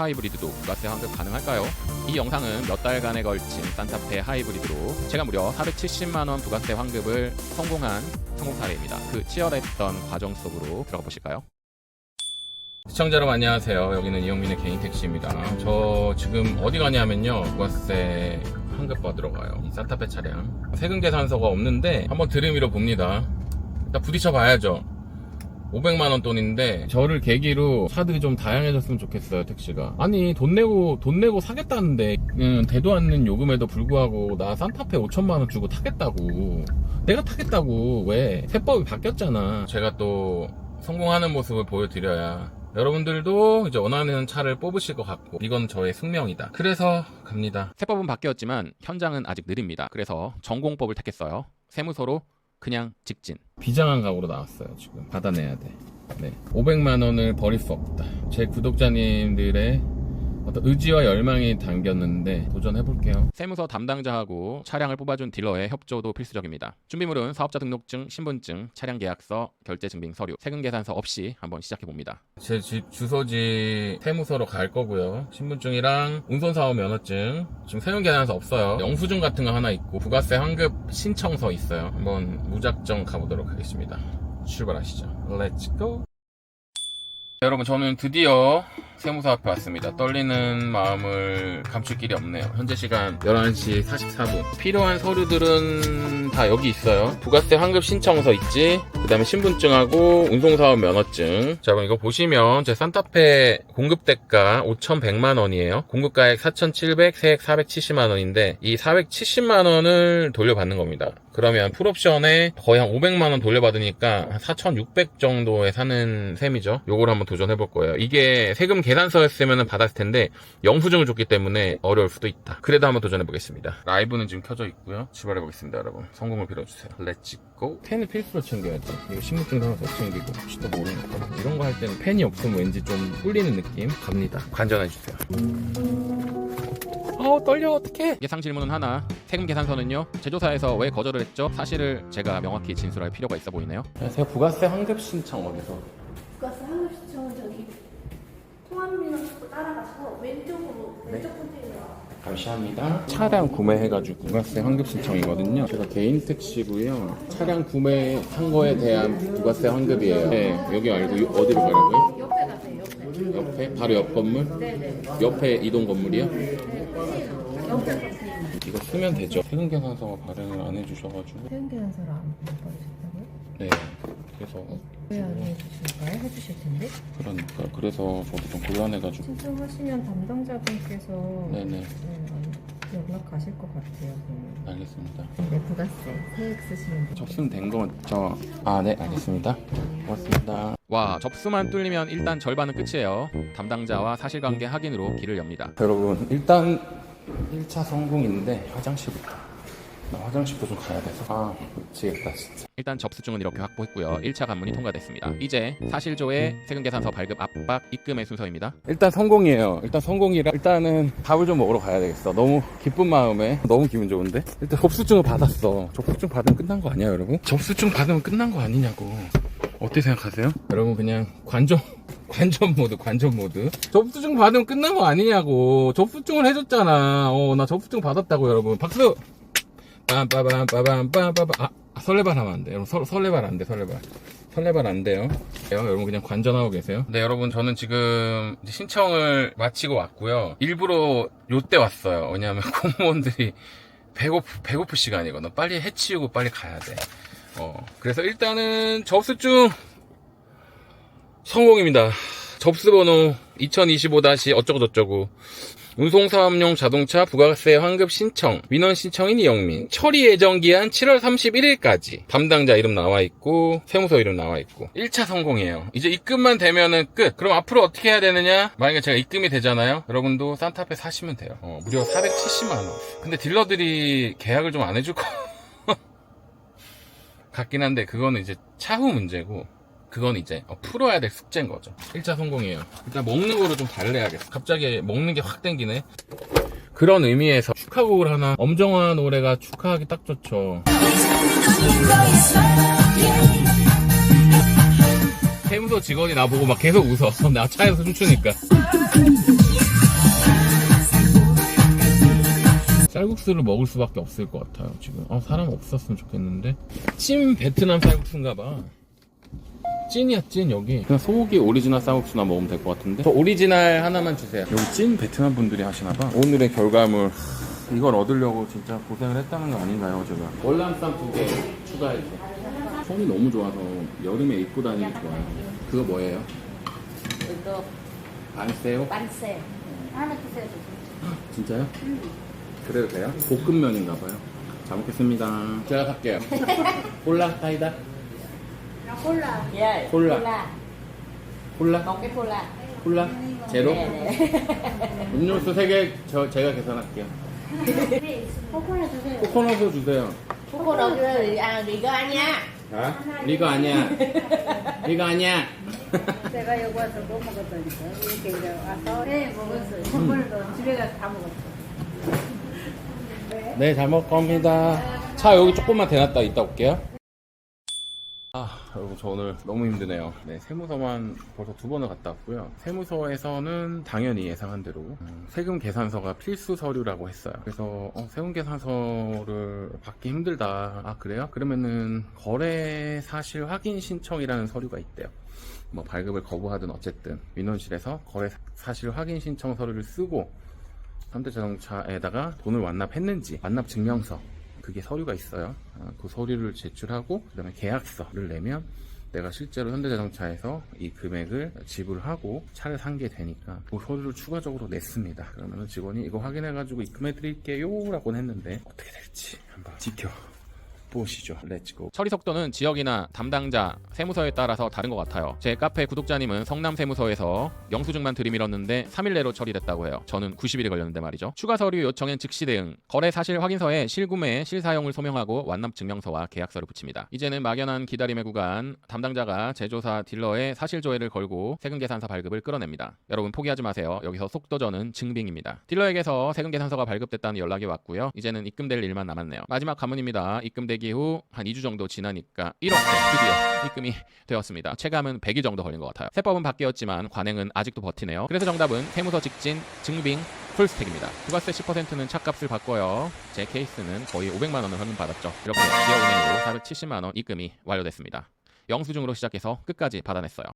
하이브리드도 부가세 환급 가능할까요? 이 영상은 몇 달간에 걸친 산타페 하이브리드로 제가 무려 470만 원 부가세 환급을 성공한 성공 사례입니다. 그 치열했던 과정 속으로 들어가 보실까요? 시청자 여러분 안녕하세요. 여기는 이영민의 개인 택시입니다. 저 지금 어디 가냐면요. 부가세 환급 받으러 가요. 이 산타페 차량. 세금 계산서가 없는데 한번 들이밀어 봅니다. 일단 부딪혀 봐야죠. 500만원 돈인데 저를 계기로 차들이 좀 다양해졌으면 좋겠어요 택시가. 아니 돈 내고 돈 내고 사겠다는데 음, 되도 않는 요금에도 불구하고 나 산타페 5천만원 주고 타겠다고. 내가 타겠다고. 왜? 세법이 바뀌었잖아. 제가 또 성공하는 모습을 보여드려야 여러분들도 이제 원하는 차를 뽑으실 것 같고 이건 저의 숙명이다. 그래서 갑니다. 세법은 바뀌었지만 현장은 아직 느립니다. 그래서 전공법을 택했어요. 세무서로 그냥 직진. 비장한 각오로 나왔어요, 지금. 받아내야 돼. 네. 500만 원을 버릴 수 없다. 제 구독자님들의 어떤 의지와 열망이 담겼는데 도전해볼게요. 세무서 담당자하고 차량을 뽑아준 딜러의 협조도 필수적입니다. 준비물은 사업자 등록증, 신분증, 차량 계약서, 결제 증빙 서류, 세금 계산서 없이 한번 시작해봅니다. 제 집 주소지 세무서로 갈 거고요. 신분증이랑 운송사업 면허증, 지금 세금 계산서 없어요. 영수증 같은 거 하나 있고 부가세 환급 신청서 있어요. 한번 무작정 가보도록 하겠습니다. 출발하시죠. Let's go. 여러분 저는 드디어 세무서 앞에 왔습니다. 떨리는 마음을 감출 길이 없네요. 현재 시간 11시 44분. 필요한 서류들은 다 여기 있어요. 부가세 환급 신청서 있지. 그 다음에 신분증하고 운송사업 면허증. 자, 그럼 이거 보시면 제 산타페 공급 대가 5,100만 원이에요. 공급가액 4,700, 세액 470만 원인데 이 470만 원을 돌려받는 겁니다. 그러면 풀옵션에 거의 한 500만 원 돌려받으니까 한4,600 정도에 사는 셈이죠. 요걸 한번 도전해 볼 거예요. 이게 세금 계산서였으면 받았을 텐데 영수증을 줬기 때문에 어려울 수도 있다. 그래도 한번 도전해 보겠습니다. 라이브는 지금 켜져 있고요. 출발해 보겠습니다, 여러분. 성공을 빌어주세요. 렛츠 고. 펜을 필수로 챙겨야지. 이거 신분증도 하나 더 챙기고 혹시도 모르니까 이런 거 할 때는 펜이 없으면 왠지 좀 꿀리는 느낌 갑니다. 관전해 주세요. 어 떨려 어떡해 예상 질문은 하나 세금 계산서는요 제조사에서 왜 거절을 했죠 사실을 제가 명확히 진술할 필요가 있어 보이네요 안녕하세요 부가세 환급 신청 어디서 국가세 한급 시청은 저기 통합민원 따라가서 왼쪽으로 왼쪽 컨테이너 감사합니다. 차량 구매해가지고 부가세 환급 신청이거든요. 제가 개인 택시고요. 차량 구매한 거에 대한 부가세 환급이에요. 네 여기 알고 이- 어디로 가라고요? 옆에 가세요 옆에. 옆에? 바로 옆 건물? 네네. 옆에 이동 건물이요? 옆에 컨테이너 이거 쓰면 되죠. 세금 계산서 발행을 안 해주셔가지고. 세금계산서를 안 받으셨다고요? 네 그래서 왜안 해주실까요? 해주실 텐데 그러니까 그래서 저도 좀 곤란해가지고 신청하시면 담당자분께서 네네 네, 연락 가실 것 같아요. 그러면. 알겠습니다 네, 부가세 세액 쓰시면 돼요. 접수는 된 거죠? 아, 네, 알겠습니다. 고맙습니다. 와, 접수만 뚫리면 일단 절반은 끝이에요. 담당자와 사실관계 확인으로 길을 엽니다. 여러분, 일단 1차 성공인데 화장실부터. 나 화장실도 좀 가야 돼서. 아, 미치겠다, 진짜. 일단 접수증은 이렇게 확보했고요. 1차 관문이 통과됐습니다. 이제 사실조회, 세금계산서 발급 압박, 입금의 순서입니다. 일단 성공이에요. 일단 성공이라 일단은 밥을 좀 먹으러 가야 되겠어. 너무 기쁜 마음에 너무 기분 좋은데. 일단 접수증을 받았어. 접수증 받으면 끝난 거 아니야, 여러분? 접수증 받으면 끝난 거 아니냐고. 어떻게 생각하세요? 여러분 그냥 관전 관전 모드 관전 모드 접수증 받으면 끝난 거 아니냐고 접수증을 해줬잖아 어 나 접수증 받았다고 여러분 박수 빰빠밤 빠밤 빰빠밤 아 아, 설레발 하면 안돼 여러분 설, 설레발 안돼 설레발 설레발 안 돼요. 여러분 그냥 관전하고 계세요. 네, 여러분 저는 지금 신청을 마치고 왔고요. 일부러 요때 왔어요. 왜냐하면 공무원들이 배고프 배고플 시간이거든. 빨리 해치우고 빨리 가야 돼. 어, 그래서 일단은 접수증 성공입니다. 접수번호 2025- 어쩌고저쩌고. 운송사업용 자동차 부가세 환급 신청 민원 신청인 이영민. 처리 예정 기한 7월 31일까지. 담당자 이름 나와 있고 세무서 이름 나와 있고. 1차 성공이에요. 이제 입금만 되면은 끝. 그럼 앞으로 어떻게 해야 되느냐? 만약에 제가 입금이 되잖아요? 여러분도 산타페 사시면 돼요. 어, 무려 470만원. 근데 딜러들이 계약을 좀 안 해줄 거 같긴 한데 그거는 이제 차후 문제고 그건 이제 어, 풀어야 될 숙제인 거죠. 1차 성공이에요. 일단 먹는 거로 좀 달래야겠어. 갑자기 먹는 게 확 땡기네. 그런 의미에서 축하곡을 하나. 엄정화 노래가 축하하기 딱 좋죠. 세무서 직원이 나보고 막 계속 웃어. 나 차에서 춤추니까. 쌀국수를 먹을 수밖에 없을 것 같아요 지금. 아 사람 없었으면 좋겠는데. 침 베트남 쌀국수인가 봐. 찐이야 찐 여기 그냥 소고기 오리지널 쌀국수나 먹으면 될 것 같은데 저 오리지널 하나만 주세요 여기 찐 베트남 분들이 하시나 봐 오늘의 결과물 이걸 얻으려고 진짜 고생을 했다는 거 아닌가요 제가 월남쌈 두 개 추가해주세요 손이 너무 좋아서 여름에 입고 다니기 좋아요 그거 뭐예요? 이거 안세요? 반세 하나 주세요. 진짜요? 그래도 돼요? 볶음면인가 봐요. 잘 먹겠습니다. 제가 살게요. 콜라, 사이다, 콜라. 예. 콜라. 콜라. 콜라, một cái 콜라. 콜라, 제로. 네, 네. 음료수 3개 저, 제가 계산할게요. 코코넛 주세요. 코코넛을 주세요. 코코넛 아 이거 아니야. 아? 리가 아니야. 리가 아니야. 제가 여기 와서 못 먹었다니까 이렇게 이제 와서 네 먹었어요 선물도 집에 가서 다 먹었어 네, 잘 먹을 겁니다. 차 여기 조금만 대놨다 이따 올게요. 아, 여러분, 저 오늘 너무 힘드네요. 네, 세무서만 벌써 두 번을 갔다 왔고요. 세무서에서는 당연히 예상한 대로 음, 세금 계산서가 필수 서류라고 했어요. 그래서 어, 세금 계산서를 받기 힘들다. 아, 그래요? 그러면은 거래 사실 확인 신청이라는 서류가 있대요. 뭐 발급을 거부하든 어쨌든 민원실에서 거래 사실 확인 신청 서류를 쓰고 현대자동차에다가 돈을 완납했는지 완납 증명서 그게 서류가 있어요. 아, 그 서류를 제출하고 그다음에 계약서를 내면 내가 실제로 현대자동차에서 이 금액을 지불하고 차를 산 게 되니까 그 서류를 추가적으로 냈습니다. 그러면 직원이 이거 확인해가지고 입금해 드릴게요 라고 했는데 어떻게 될지 한번 지켜. 보시죠. 렛츠고. 처리 속도는 지역이나 담당자 세무서에 따라서 다른 것 같아요. 제 카페 구독자님은 성남 세무서에서 영수증만 들이밀었는데 3일 내로 처리됐다고 해요. 저는 90일이 걸렸는데 말이죠. 추가 서류 요청엔 즉시 대응. 거래 사실 확인서에 실구매, 실사용을 소명하고 완납 증명서와 계약서를 붙입니다. 이제는 막연한 기다림의 구간. 담당자가 제조사 딜러에 사실 조회를 걸고 세금 계산서 발급을 끌어냅니다. 여러분 포기하지 마세요. 여기서 속도전은 증빙입니다. 딜러에게서 세금 계산서가 발급됐다는 연락이 왔고요. 이제는 입금될 일만 남았네요. 마지막 가문입니다. 입금되기 후 한 2주 정도 지나니까 1억대 드디어 입금이 되었습니다. 체감은 100일 정도 걸린 것 같아요. 세법은 바뀌었지만 관행은 아직도 버티네요. 그래서 정답은 세무서 직진 증빙 풀스택입니다. 부가세 10%는 차값을 바꿔요. 제 케이스는 거의 500만 원을 현금 받았죠. 이렇게 지역은행으로 470만 원 입금이 완료됐습니다. 영수증으로 시작해서 끝까지 받아냈어요.